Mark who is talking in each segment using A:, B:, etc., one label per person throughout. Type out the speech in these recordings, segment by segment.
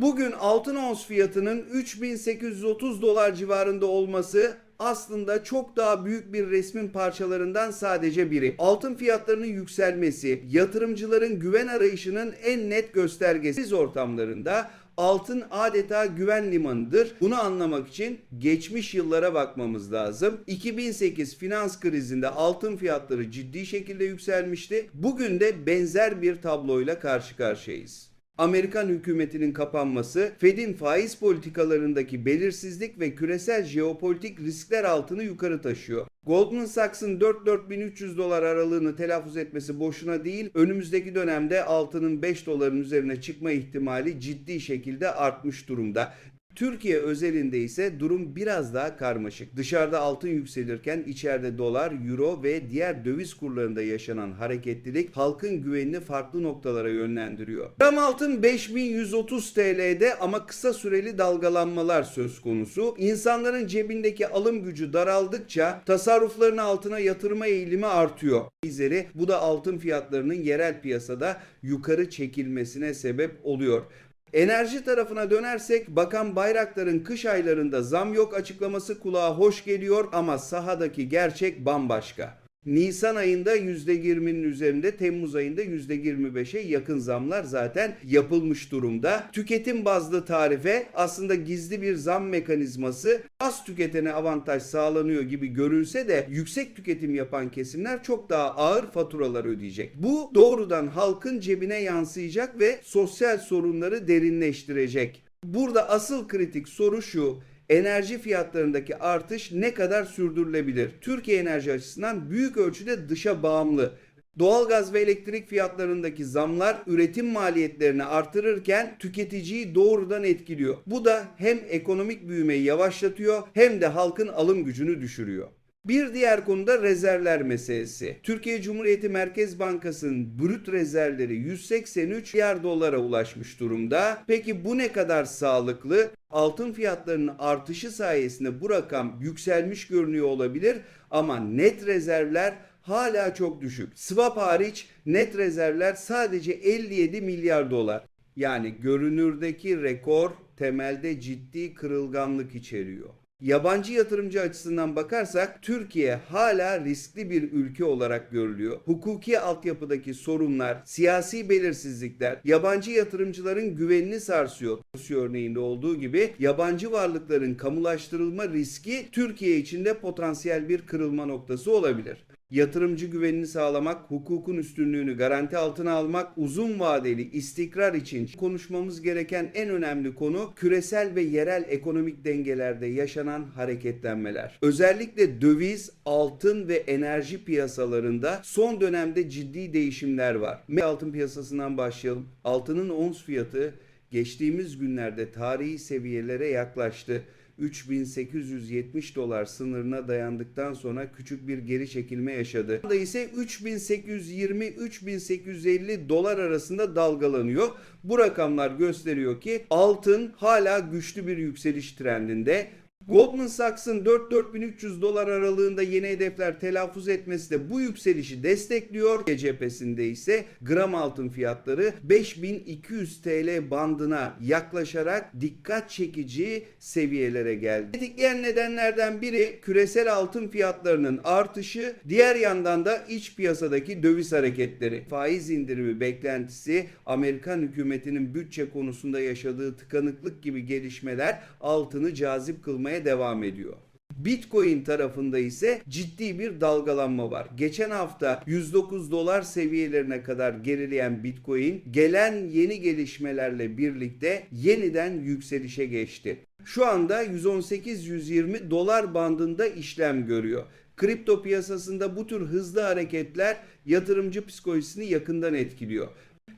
A: Bugün altın ons fiyatının 3830 dolar civarında olması aslında çok daha büyük bir resmin parçalarından sadece biri. Altın fiyatlarının yükselmesi, yatırımcıların güven arayışının en net göstergesi Kriz ortamlarında altın adeta güven limanıdır. Bunu anlamak için geçmiş yıllara bakmamız lazım. 2008 finans krizinde altın fiyatları ciddi şekilde yükselmişti. Bugün de benzer bir tabloyla karşı karşıyayız. Amerikan hükümetinin kapanması, Fed'in faiz politikalarındaki belirsizlik ve küresel jeopolitik riskler altını yukarı taşıyor. Goldman Sachs'ın 4-4300 dolar aralığını telaffuz etmesi boşuna değil, önümüzdeki dönemde altının 5 doların üzerine çıkma ihtimali ciddi şekilde artmış durumda. Türkiye özelinde ise durum biraz daha karmaşık. Dışarıda altın yükselirken içeride dolar, euro ve diğer döviz kurlarında yaşanan hareketlilik halkın güvenini farklı noktalara yönlendiriyor. Gram altın 5130 TL'de ama kısa süreli dalgalanmalar söz konusu. İnsanların cebindeki alım gücü daraldıkça tasarruflarını altına yatırma eğilimi artıyor. Bizleri bu da altın fiyatlarının yerel piyasada yukarı çekilmesine sebep oluyor. Enerji tarafına dönersek Bakan Bayraktar'ın kış aylarında zam yok açıklaması kulağa hoş geliyor ama sahadaki gerçek bambaşka. Nisan ayında %20'nin üzerinde, Temmuz ayında %25'e yakın zamlar zaten yapılmış durumda. Tüketim bazlı tarife aslında gizli bir zam mekanizması az tüketene avantaj sağlanıyor gibi görünse de yüksek tüketim yapan kesimler çok daha ağır faturalar ödeyecek. Bu doğrudan halkın cebine yansıyacak ve sosyal sorunları derinleştirecek. Burada asıl kritik soru şu enerji fiyatlarındaki artış ne kadar sürdürülebilir? Türkiye enerji açısından büyük ölçüde dışa bağımlı. Doğalgaz ve elektrik fiyatlarındaki zamlar üretim maliyetlerini artırırken tüketiciyi doğrudan etkiliyor. Bu da hem ekonomik büyümeyi yavaşlatıyor hem de halkın alım gücünü düşürüyor. Bir diğer konuda rezervler meselesi. Türkiye Cumhuriyeti Merkez Bankası'nın brüt rezervleri 183 milyar dolara ulaşmış durumda. Peki bu ne kadar sağlıklı? Altın fiyatlarının artışı sayesinde bu rakam yükselmiş görünüyor olabilir ama net rezervler hala çok düşük. Swap hariç net rezervler sadece 57 milyar dolar. Yani görünürdeki rekor temelde ciddi kırılganlık içeriyor. Yabancı yatırımcı açısından bakarsak Türkiye hala riskli bir ülke olarak görülüyor. Hukuki altyapıdaki sorunlar, siyasi belirsizlikler yabancı yatırımcıların güvenini sarsıyor. Rusya örneğinde olduğu gibi yabancı varlıkların kamulaştırılma riski Türkiye için de potansiyel bir kırılma noktası olabilir. Yatırımcı güvenini sağlamak, hukukun üstünlüğünü garanti altına almak, uzun vadeli istikrar için konuşmamız gereken en önemli konu küresel ve yerel ekonomik dengelerde yaşanan hareketlenmeler. Özellikle döviz, altın ve enerji piyasalarında son dönemde ciddi değişimler var. Altın piyasasından başlayalım. Altının ons fiyatı geçtiğimiz günlerde tarihi seviyelere yaklaştı. 3870 dolar sınırına dayandıktan sonra küçük bir geri çekilme yaşadı. Şu anda ise 3820-3850 dolar arasında dalgalanıyor. Bu rakamlar gösteriyor ki altın hala güçlü bir yükseliş trendinde. Goldman Sachs'ın 4-4300 dolar aralığında yeni hedefler telaffuz etmesi de bu yükselişi destekliyor. cephesinde ise gram altın fiyatları 5200 TL bandına yaklaşarak dikkat çekici seviyelere geldi. Tetikleyen nedenlerden biri küresel altın fiyatlarının artışı, diğer yandan da iç piyasadaki döviz hareketleri. Faiz indirimi beklentisi, Amerikan hükümetinin bütçe konusunda yaşadığı tıkanıklık gibi gelişmeler altını cazip kılmaya devam ediyor. Bitcoin tarafında ise ciddi bir dalgalanma var. Geçen hafta 109 dolar seviyelerine kadar gerileyen Bitcoin gelen yeni gelişmelerle birlikte yeniden yükselişe geçti. Şu anda 118-120 dolar bandında işlem görüyor. Kripto piyasasında bu tür hızlı hareketler yatırımcı psikolojisini yakından etkiliyor.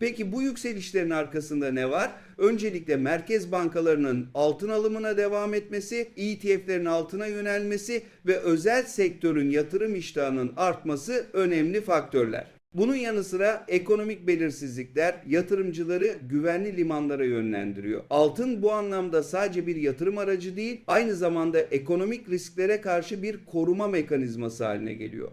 A: Peki bu yükselişlerin arkasında ne var? Öncelikle merkez bankalarının altın alımına devam etmesi, ETF'lerin altına yönelmesi ve özel sektörün yatırım iştahının artması önemli faktörler. Bunun yanı sıra ekonomik belirsizlikler yatırımcıları güvenli limanlara yönlendiriyor. Altın bu anlamda sadece bir yatırım aracı değil, aynı zamanda ekonomik risklere karşı bir koruma mekanizması haline geliyor.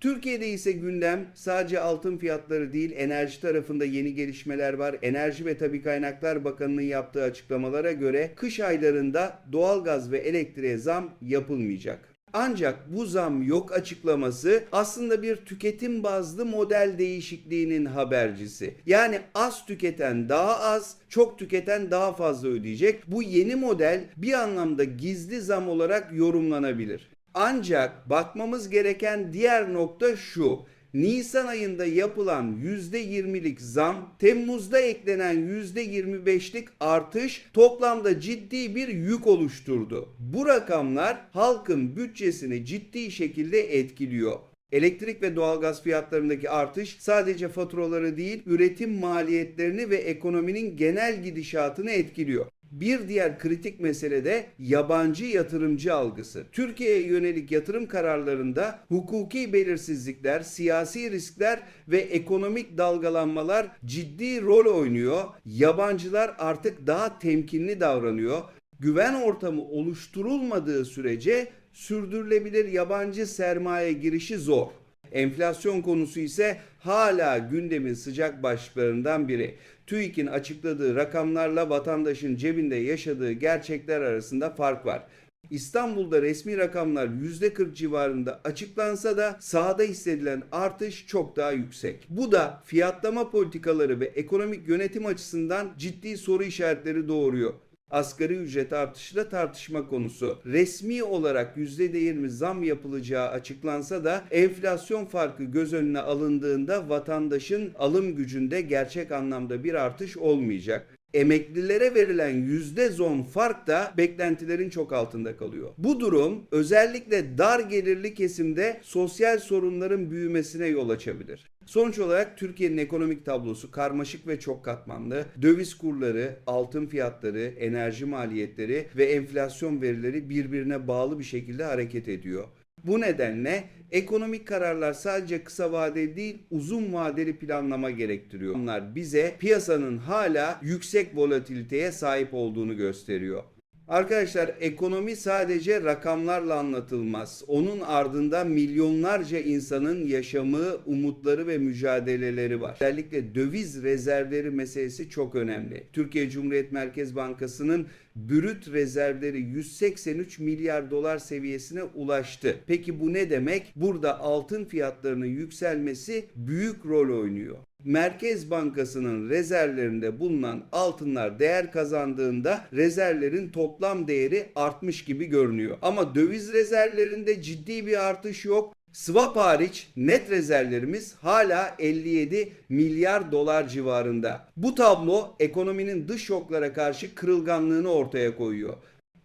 A: Türkiye'de ise gündem sadece altın fiyatları değil enerji tarafında yeni gelişmeler var. Enerji ve Tabi Kaynaklar Bakanı'nın yaptığı açıklamalara göre kış aylarında doğalgaz ve elektriğe zam yapılmayacak. Ancak bu zam yok açıklaması aslında bir tüketim bazlı model değişikliğinin habercisi. Yani az tüketen daha az, çok tüketen daha fazla ödeyecek. Bu yeni model bir anlamda gizli zam olarak yorumlanabilir. Ancak bakmamız gereken diğer nokta şu. Nisan ayında yapılan %20'lik zam, Temmuz'da eklenen %25'lik artış toplamda ciddi bir yük oluşturdu. Bu rakamlar halkın bütçesini ciddi şekilde etkiliyor. Elektrik ve doğalgaz fiyatlarındaki artış sadece faturaları değil, üretim maliyetlerini ve ekonominin genel gidişatını etkiliyor. Bir diğer kritik mesele de yabancı yatırımcı algısı. Türkiye'ye yönelik yatırım kararlarında hukuki belirsizlikler, siyasi riskler ve ekonomik dalgalanmalar ciddi rol oynuyor. Yabancılar artık daha temkinli davranıyor. Güven ortamı oluşturulmadığı sürece sürdürülebilir yabancı sermaye girişi zor. Enflasyon konusu ise hala gündemin sıcak başlıklarından biri. TÜİK'in açıkladığı rakamlarla vatandaşın cebinde yaşadığı gerçekler arasında fark var. İstanbul'da resmi rakamlar %40 civarında açıklansa da sahada hissedilen artış çok daha yüksek. Bu da fiyatlama politikaları ve ekonomik yönetim açısından ciddi soru işaretleri doğuruyor. Asgari ücret artışı da tartışma konusu. Resmi olarak %20 zam yapılacağı açıklansa da enflasyon farkı göz önüne alındığında vatandaşın alım gücünde gerçek anlamda bir artış olmayacak. Emeklilere verilen yüzde zon fark da beklentilerin çok altında kalıyor. Bu durum özellikle dar gelirli kesimde sosyal sorunların büyümesine yol açabilir. Sonuç olarak Türkiye'nin ekonomik tablosu karmaşık ve çok katmanlı. Döviz kurları, altın fiyatları, enerji maliyetleri ve enflasyon verileri birbirine bağlı bir şekilde hareket ediyor. Bu nedenle ekonomik kararlar sadece kısa vadeli değil uzun vadeli planlama gerektiriyor. Bunlar bize piyasanın hala yüksek volatiliteye sahip olduğunu gösteriyor. Arkadaşlar ekonomi sadece rakamlarla anlatılmaz. Onun ardında milyonlarca insanın yaşamı, umutları ve mücadeleleri var. Özellikle döviz rezervleri meselesi çok önemli. Türkiye Cumhuriyet Merkez Bankası'nın brüt rezervleri 183 milyar dolar seviyesine ulaştı. Peki bu ne demek? Burada altın fiyatlarının yükselmesi büyük rol oynuyor. Merkez Bankası'nın rezervlerinde bulunan altınlar değer kazandığında rezervlerin toplam değeri artmış gibi görünüyor. Ama döviz rezervlerinde ciddi bir artış yok. Swap hariç net rezervlerimiz hala 57 milyar dolar civarında. Bu tablo ekonominin dış şoklara karşı kırılganlığını ortaya koyuyor.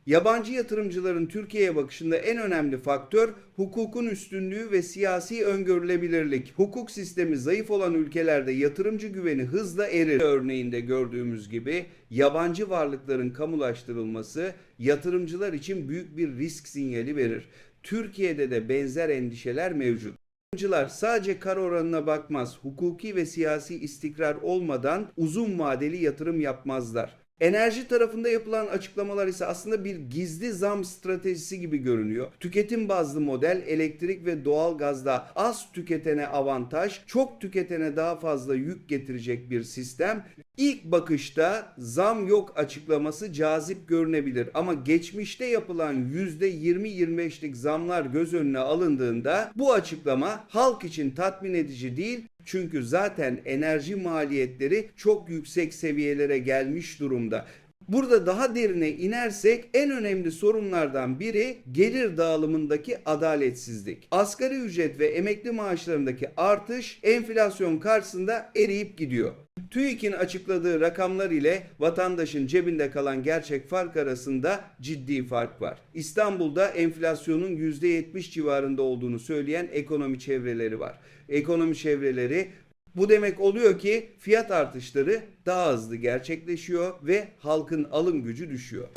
A: Yabancı yatırımcıların Türkiye'ye bakışında en önemli faktör hukukun üstünlüğü ve siyasi öngörülebilirlik. Hukuk sistemi zayıf olan ülkelerde yatırımcı güveni hızla erir. Örneğinde gördüğümüz gibi yabancı varlıkların kamulaştırılması yatırımcılar için büyük bir risk sinyali verir. Türkiye'de de benzer endişeler mevcut. Yatırımcılar sadece kar oranına bakmaz, hukuki ve siyasi istikrar olmadan uzun vadeli yatırım yapmazlar. Enerji tarafında yapılan açıklamalar ise aslında bir gizli zam stratejisi gibi görünüyor. Tüketim bazlı model elektrik ve doğal gazda az tüketene avantaj, çok tüketene daha fazla yük getirecek bir sistem. İlk bakışta zam yok açıklaması cazip görünebilir ama geçmişte yapılan %20-25'lik zamlar göz önüne alındığında bu açıklama halk için tatmin edici değil çünkü zaten enerji maliyetleri çok yüksek seviyelere gelmiş durumda. Burada daha derine inersek en önemli sorunlardan biri gelir dağılımındaki adaletsizlik. Asgari ücret ve emekli maaşlarındaki artış enflasyon karşısında eriyip gidiyor. TÜİK'in açıkladığı rakamlar ile vatandaşın cebinde kalan gerçek fark arasında ciddi fark var. İstanbul'da enflasyonun %70 civarında olduğunu söyleyen ekonomi çevreleri var. Ekonomi çevreleri bu demek oluyor ki fiyat artışları daha hızlı gerçekleşiyor ve halkın alım gücü düşüyor.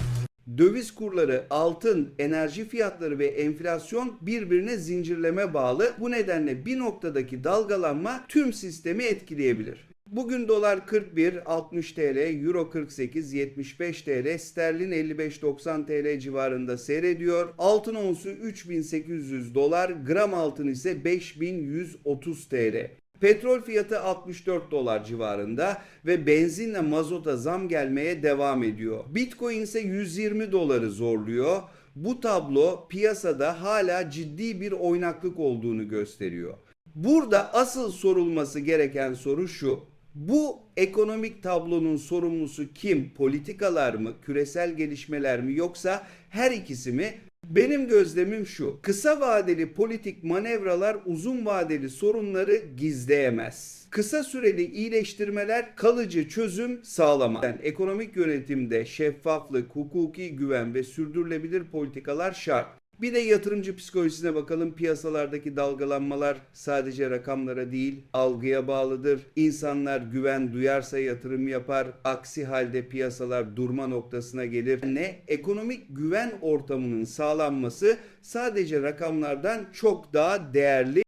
A: Döviz kurları, altın, enerji fiyatları ve enflasyon birbirine zincirleme bağlı. Bu nedenle bir noktadaki dalgalanma tüm sistemi etkileyebilir. Bugün dolar 41, 60 TL, euro 48, 75 TL, sterlin 55-90 TL civarında seyrediyor. Altın onsu 3800 dolar, gram altın ise 5130 TL. Petrol fiyatı 64 dolar civarında ve benzinle mazota zam gelmeye devam ediyor. Bitcoin ise 120 doları zorluyor. Bu tablo piyasada hala ciddi bir oynaklık olduğunu gösteriyor. Burada asıl sorulması gereken soru şu. Bu ekonomik tablonun sorumlusu kim? Politikalar mı, küresel gelişmeler mi yoksa her ikisi mi? Benim gözlemim şu. Kısa vadeli politik manevralar uzun vadeli sorunları gizleyemez. Kısa süreli iyileştirmeler kalıcı çözüm sağlamaz. Yani ekonomik yönetimde şeffaflık, hukuki güven ve sürdürülebilir politikalar şart. Bir de yatırımcı psikolojisine bakalım. Piyasalardaki dalgalanmalar sadece rakamlara değil, algıya bağlıdır. İnsanlar güven duyarsa yatırım yapar. Aksi halde piyasalar durma noktasına gelir. Ne? Ekonomik güven ortamının sağlanması sadece rakamlardan çok daha değerli.